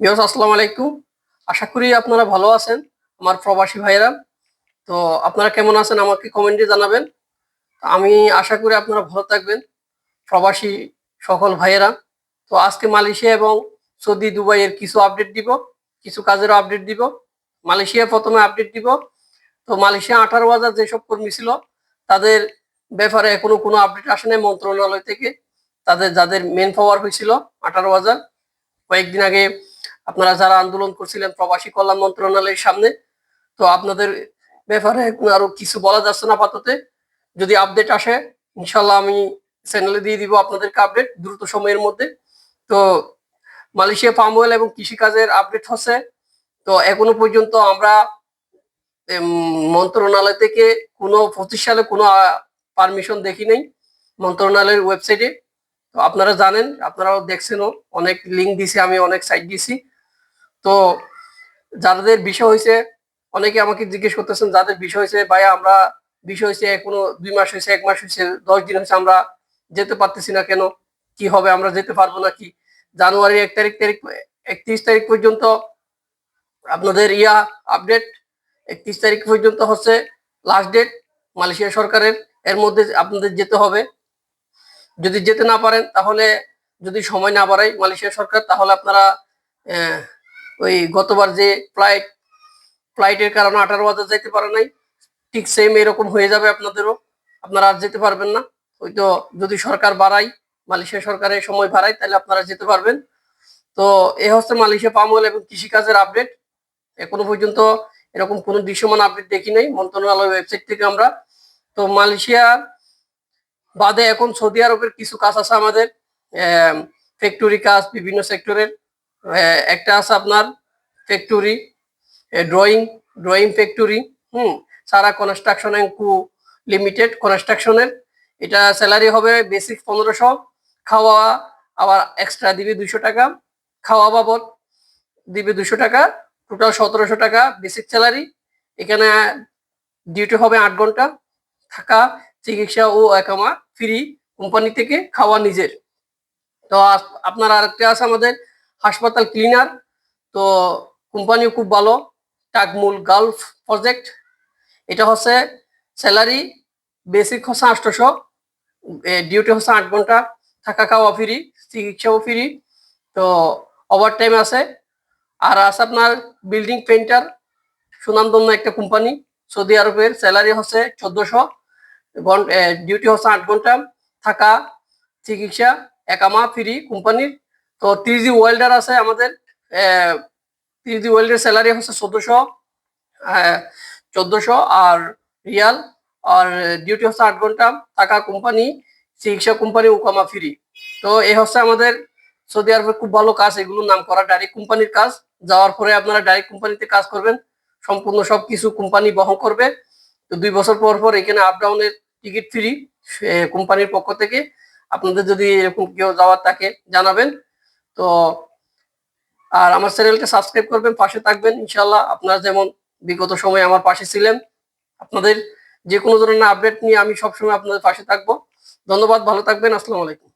বিয়স আসসালামু আলাইকুম। আশা করি আপনারা ভালো আছেন, আমার প্রবাসী ভাইয়েরা। তো আপনারা কেমন আছেন আমাকে কমেন্টে জানাবেন। আমি আশা করি আপনারা ভালো থাকবেন, প্রবাসী সকল ভাইয়েরা। তো আজকে মালয়েশিয়া এবং সৌদি দুবাইয়ের কিছু আপডেট দিব, কিছু কাজেরও আপডেট দিব। মালয়েশিয়া প্রথমে আপডেট দিব। তো মালয়েশিয়া আঠারো হাজার যেসব কর্মী ছিল, তাদের ব্যাপারে এখনও কোনো আপডেট আসে নাই মন্ত্রণালয় থেকে। তাদের, যাদের মেন পাওয়ার হয়েছিল আঠারো হাজার, কয়েকদিন আগে আপনারা যারা আন্দোলন করছিলেন প্রবাসী কল্যাণ মন্ত্রণালয়ের সামনে, তো আপনাদের ব্যাপারে আরও কিছু বলা যাচ্ছে না আপাতত। যদি আপডেট আসে ইনশাল্লাহ আমি চ্যানেলে দিয়ে দিব আপনাদেরকে আপডেট দ্রুত সময়ের মধ্যে। তো মালয়েশিয়া পাম অয়েল এবং কৃষিকাজের আপডেট হচ্ছে। তো এখনও পর্যন্ত আমরা মন্ত্রণালয় থেকে কোনো, পঁচিশ সালে কোনো পারমিশন দেখি নাই মন্ত্রণালয়ের ওয়েবসাইটে তো আপনারা জানেন, আপনারাও দেখছেনও, অনেক লিঙ্ক দিছি আমি, অনেক সাইট দিছি। তো যাদের বিষয় হয়েছে অনেকে আমাকে জিজ্ঞেস করতেছেন, যাদের বিষয় হয়েছে ভাই আমরা বিষয় হয়েছে কোনো দুই মাস হয়েছে এক মাস হয়েছে দশ দিন হয়েছে আমরা যেতে পারতেছি না কেন? কি হবে, আমরা যেতে পারব না কি? জানুয়ারি এক তারিখ তারিখ, একত্রিশ তারিখ পর্যন্ত আপনাদের ইয়া আপডেট একত্রিশ তারিখ পর্যন্ত হচ্ছে লাস্ট ডেট মালয়েশিয়া সরকারের, এর মধ্যে আপনাদের যেতে হবে। যদি যেতে না পারেন, তাহলে যদি সময় না বাড়ায় মালয়েশিয়া সরকার, তাহলে আপনারা ওই গতবার যে ফ্লাইট ফ্লাইটের কারণে আঠারো হাজার যেতে পারে নাই, ঠিক সেম এরকম হয়ে যাবে আপনাদেরও। আপনারা আর যেতে পারবেন না। ওই তো যদি সরকার বাড়ায়, মালয়েশিয়া সরকারের সময় বাড়ায়, তাহলে আপনারা যেতে পারবেন। তো এ হচ্ছে মালয়েশিয়া পাম অয়েল এবং কৃষিকাজের আপডেট এখনও পর্যন্ত এরকম কোনো দৃশ্যমান আপডেট দেখি নাই। মন্ত্রণালয় ওয়েবসাইট থেকে আমরা। তো মালয়েশিয়া বাদে এখন সৌদি আরবের কিছু কাজ আছে আমাদের। ফ্যাক্টরি কাজ, বিভিন্ন সেক্টরের একটা আছে আপনার factory drawing drawing factory hmm, Sara construction and co limited কনস্ট্রাকশনের এটা স্যালারি হবে বেসিক পনেরোশো, খাওয়া আবার এক্সট্রা দিবে দুশো টাকা, খাওয়া বাবদ দিবে দুশো টাকা টোটাল সতেরোশো টাকা বেসিক স্যালারি এখানে ডিউটি হবে আট ঘণ্টা, থাকা, চিকিৎসা ও একামা ফ্রি কোম্পানি থেকে খাওয়া নিজের। তো আপনার আরেকটা আছে আমাদের হাসপাতাল ক্লিনার, তো কোম্পানিও খুব ভালো, টাকমুল গালফ প্রজেক্ট। এটা হচ্ছে স্যালারি, বেসিক হচ্ছে আটশোশো ডিউটি হচ্ছে আট ঘণ্টা, থাকা খাওয়া ফ্রি, চিকিৎসাও ফ্রি, তো ওভার টাইম আছে। আর আছে আপনার বিল্ডিং পেন্টার সুনামধন্য একটা কোম্পানি, সৌদি আরবের, স্যালারি হচ্ছে চোদ্দশো ডিউটি হচ্ছে আট ঘণ্টা, থাকা, চিকিৎসা, একামা, ফ্রি কোম্পানির। তো ত্রিজি ওয়েল্ডার আছে আমাদের। ত্রিজি ওয়েল্ডের স্যালারি হচ্ছে চোদ্দশো চোদ্দশো আর রিয়াল। আর ডিউটি হচ্ছে আট ঘণ্টা থাকা কোম্পানি চিকিৎসা কোম্পানি ওকামা ফ্রি তো এই হচ্ছে আমাদের সৌদি আরবের খুব ভালো কাজ এগুলো নাম করা ডাইরেক্ট কোম্পানির কাজ। যাওয়ার পরে আপনারা ডাইরেক্ট কোম্পানিতে কাজ করবেন, সম্পূর্ণ সব কিছু কোম্পানি বহন করবে। তো দুই বছর পর পর এখানে আপ ডাউনের টিকিট ফ্রি কোম্পানির পক্ষ থেকে। আপনাদের যদি এরকম কেউ যাওয়ার থাকে, জানাবেন। তো, আর আমার চ্যানেলকে সাবস্ক্রাইব করবেন, পাশে থাকবেন ইনশাল্লাহ আপনারা যেমন বিগত সময় আমার পাশে ছিলেন, আপনাদের যে কোনো ধরনের আপডেট নিয়ে আমি সবসময় আপনাদের পাশে থাকব। ধন্যবাদ, ভালো থাকবেন, আসসালামু আলাইকুম।